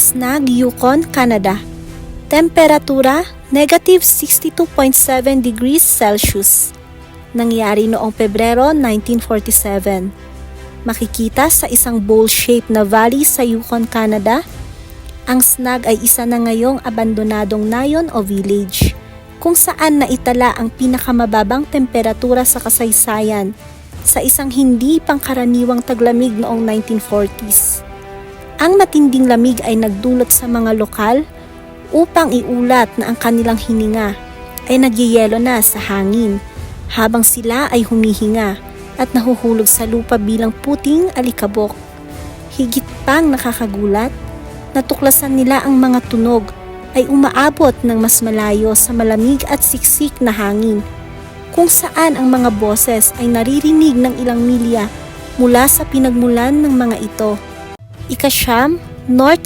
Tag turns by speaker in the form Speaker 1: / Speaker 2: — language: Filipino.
Speaker 1: Snag, Yukon, Canada. Temperatura, negative 62.7 degrees Celsius. Nangyari noong Pebrero 1947. Makikita sa isang bowl-shaped na valley sa Yukon, Canada. Ang Snag ay isa na ngayong abandonadong nayon o village kung saan naitala ang pinakamababang temperatura sa kasaysayan sa isang hindi pangkaraniwang taglamig noong 1940s. Ang matinding lamig ay nagdulot sa mga lokal upang iulat na ang kanilang hininga ay nagyayelo na sa hangin habang sila ay humihinga at nahuhulog sa lupa bilang puting alikabok. Higit pang nakakagulat, natuklasan nila ang mga tunog ay umaabot ng mas malayo sa malamig at siksik na hangin kung saan ang mga boses ay naririnig ng ilang milya mula sa pinagmulan ng mga ito. Ikasyam, North